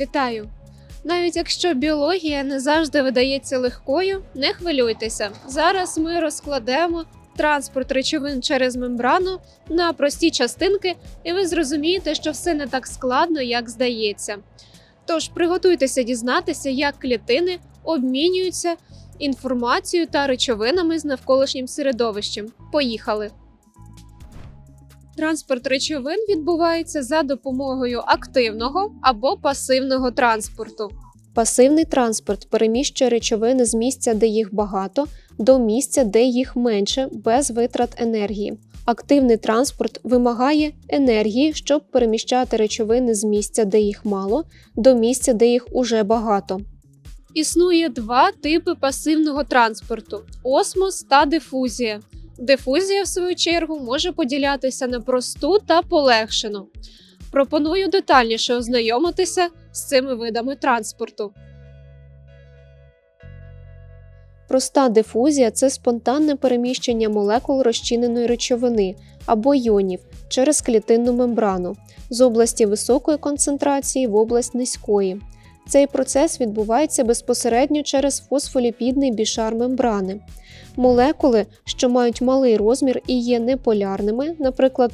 Вітаю! Навіть якщо біологія не завжди видається легкою, не хвилюйтеся. Зараз ми розкладемо транспорт речовин через мембрану на прості частинки, і ви зрозумієте, що все не так складно, як здається. Тож приготуйтеся дізнатися, як клітини обмінюються інформацією та речовинами з навколишнім середовищем. Поїхали! Транспорт речовин відбувається за допомогою активного або пасивного транспорту. Пасивний транспорт переміщує речовини з місця, де їх багато, до місця, де їх менше, без витрат енергії. Активний транспорт вимагає енергії, щоб переміщати речовини з місця, де їх мало, до місця, де їх уже багато. Існує два типи пасивного транспорту: осмос та дифузія. Дифузія, в свою чергу, може поділятися на просту та полегшену. Пропоную детальніше ознайомитися з цими видами транспорту. Проста дифузія це спонтанне переміщення молекул розчиненої речовини або йонів через клітинну мембрану з області високої концентрації в область низької. Цей процес відбувається безпосередньо через фосфоліпідний бішар мембрани. Молекули, що мають малий розмір і є неполярними, наприклад,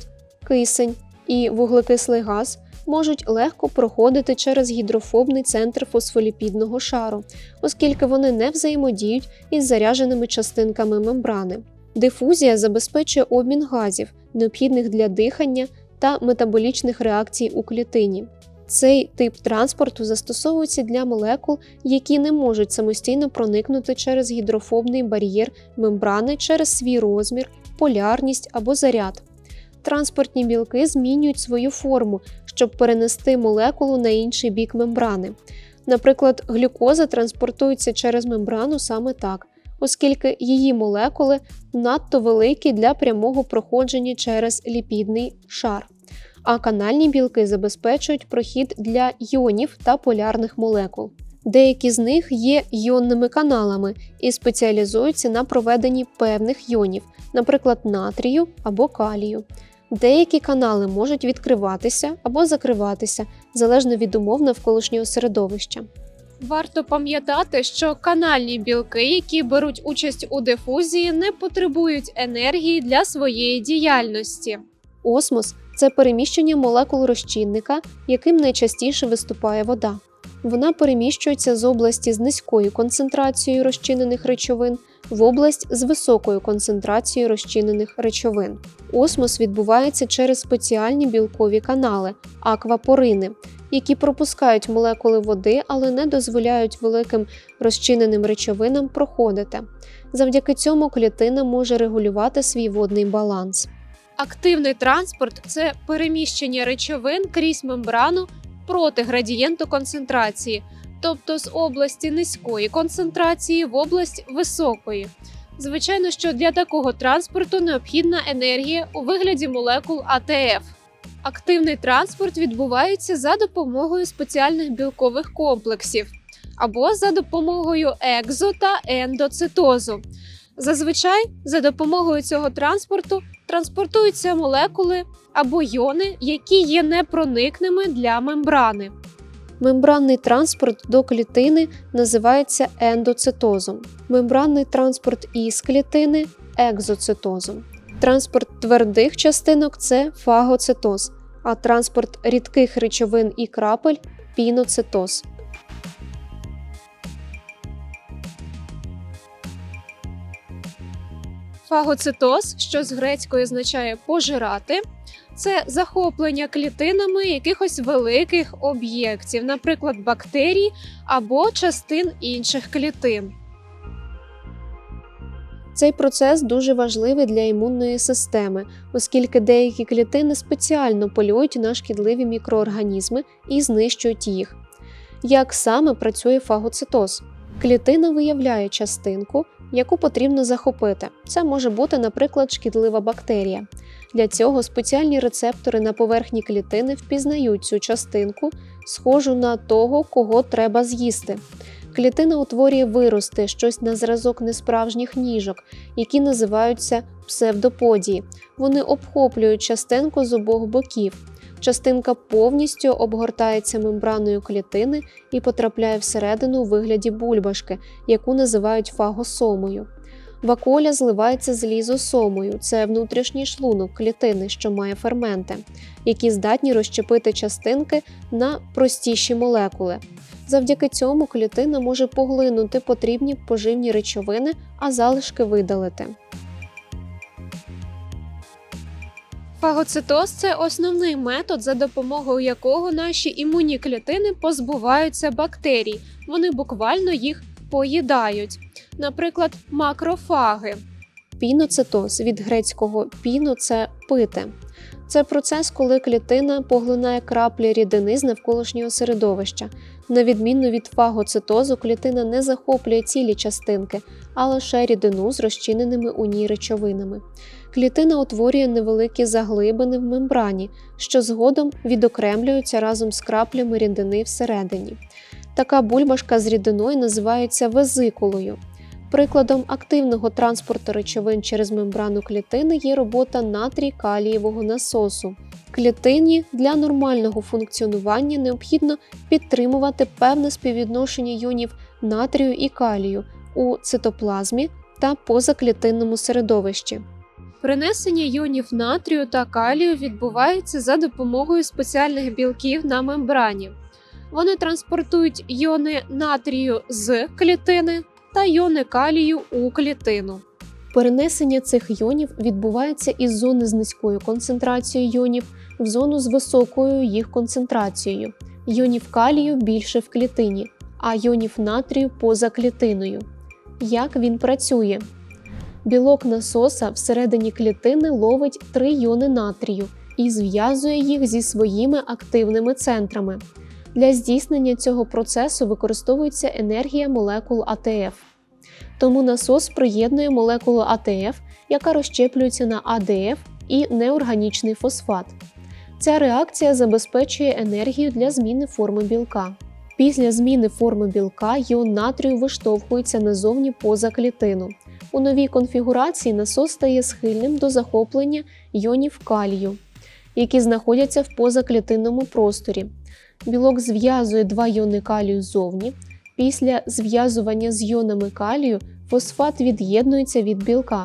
кисень і вуглекислий газ, можуть легко проходити через гідрофобний центр фосфоліпідного шару, оскільки вони не взаємодіють із заряженими частинками мембрани. Дифузія забезпечує обмін газів, необхідних для дихання та метаболічних реакцій у клітині. Цей тип транспорту застосовується для молекул, які не можуть самостійно проникнути через гідрофобний бар'єр мембрани через свій розмір, полярність або заряд. Транспортні білки змінюють свою форму, щоб перенести молекулу на інший бік мембрани. Наприклад, глюкоза транспортується через мембрану саме так, оскільки її молекули надто великі для прямого проходження через ліпідний шар а канальні білки забезпечують прохід для йонів та полярних молекул. Деякі з них є йонними каналами і спеціалізуються на проведенні певних йонів, наприклад, натрію або калію. Деякі канали можуть відкриватися або закриватися залежно від умов навколишнього середовища. Варто пам'ятати, що канальні білки, які беруть участь у дифузії, не потребують енергії для своєї діяльності. Осмос це переміщення молекул розчинника, яким найчастіше виступає вода. Вона переміщується з області з низькою концентрацією розчинених речовин в область з високою концентрацією розчинених речовин. Осмос відбувається через спеціальні білкові канали аквапорини, які пропускають молекули води, але не дозволяють великим розчиненим речовинам проходити. Завдяки цьому клітина може регулювати свій водний баланс. Активний транспорт це переміщення речовин крізь мембрану проти градієнту концентрації, тобто з області низької концентрації в область високої. Звичайно, що для такого транспорту необхідна енергія у вигляді молекул АТФ. Активний транспорт відбувається за допомогою спеціальних білкових комплексів або за допомогою екзо та ендоцитозу. Зазвичай за допомогою цього транспорту транспортуються молекули або йони, які є непроникними для мембрани. Мембранний транспорт до клітини називається ендоцитозом, мембранний транспорт із клітини екзоцитозом. Транспорт твердих частинок це фагоцитоз, а транспорт рідких речовин і крапель піноцитоз. Фагоцитоз, що з грецької означає пожирати, це захоплення клітинами якихось великих об'єктів, наприклад, бактерій або частин інших клітин. Цей процес дуже важливий для імунної системи, оскільки деякі клітини спеціально полюють на шкідливі мікроорганізми і знищують їх. Як саме працює фагоцитоз? Клітина виявляє частинку, яку потрібно захопити. Це може бути, наприклад, шкідлива бактерія. Для цього спеціальні рецептори на поверхні клітини впізнають цю частинку, схожу на того, кого треба з'їсти. Клітина утворює вирости, щось на зразок несправжніх ніжок, які називаються псевдоподії. Вони обхоплюють частинку з обох боків. Частинка повністю обгортається мембраною клітини і потрапляє всередину у вигляді бульбашки, яку називають фагосомою. Вакуоля зливається з лізосомою це внутрішній шлунок клітини, що має ферменти, які здатні розщепити частинки на простіші молекули. Завдяки цьому клітина може поглинути потрібні поживні речовини, а залишки видалити. Фагоцитоз це основний метод, за допомогою якого наші імунні клітини позбуваються бактерій. Вони буквально їх поїдають. Наприклад, макрофаги. Піноцитоз від грецького піно це пити. Це процес, коли клітина поглинає краплі рідини з навколишнього середовища. На відміну від фагоцитозу, клітина не захоплює цілі частинки, а лише рідину з розчиненими у ній речовинами. Клітина утворює невеликі заглибини в мембрані, що згодом відокремлюються разом з краплями рідини всередині. Така бульбашка з рідиною називається везикулою. Прикладом активного транспорту речовин через мембрану клітини є робота натрій калієвого насосу. Клітині для нормального функціонування необхідно підтримувати певне співвідношення йонів натрію і калію у цитоплазмі та позаклітинному середовищі. Принесення йонів натрію та калію відбувається за допомогою спеціальних білків на мембрані. Вони транспортують йони натрію з клітини та йони калію у клітину. Перенесення цих йонів відбувається із зони з низькою концентрацією йонів в зону з високою їх концентрацією. Йонів калію більше в клітині, а йонів натрію поза клітиною. Як він працює? Білок насоса всередині клітини ловить три йони натрію і зв'язує їх зі своїми активними центрами. Для здійснення цього процесу використовується енергія молекул АТФ. Тому насос приєднує молекулу АТФ, яка розщеплюється на АДФ і неорганічний фосфат. Ця реакція забезпечує енергію для зміни форми білка. Після зміни форми білка йон натрію виштовхується назовні поза клітину. У новій конфігурації насос стає схильним до захоплення йонів калію, які знаходяться в позаклітинному просторі. Білок зв'язує два йони калію ззовні. Після зв'язування з йонами калію фосфат від'єднується від білка.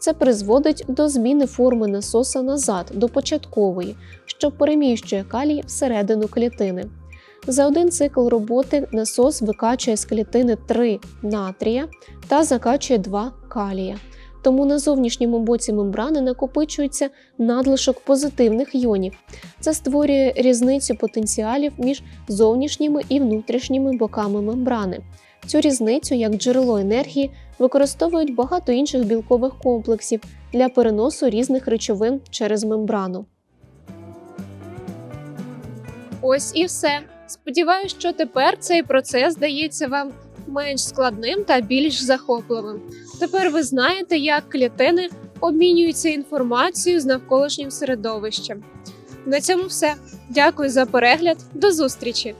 Це призводить до зміни форми насоса назад до початкової, що переміщує калій всередину клітини. За один цикл роботи насос викачує з клітини 3 натрія та закачує 2 калія. Тому на зовнішньому боці мембрани накопичується надлишок позитивних йонів. Це створює різницю потенціалів між зовнішніми і внутрішніми боками мембрани. Цю різницю як джерело енергії використовують багато інших білкових комплексів для переносу різних речовин через мембрану. Ось і все. Сподіваюсь, що тепер цей процес здається вам менш складним та більш захопливим. Тепер ви знаєте, як клітини обмінюються інформацією з навколишнім середовищем. На цьому все. Дякую за перегляд. До зустрічі!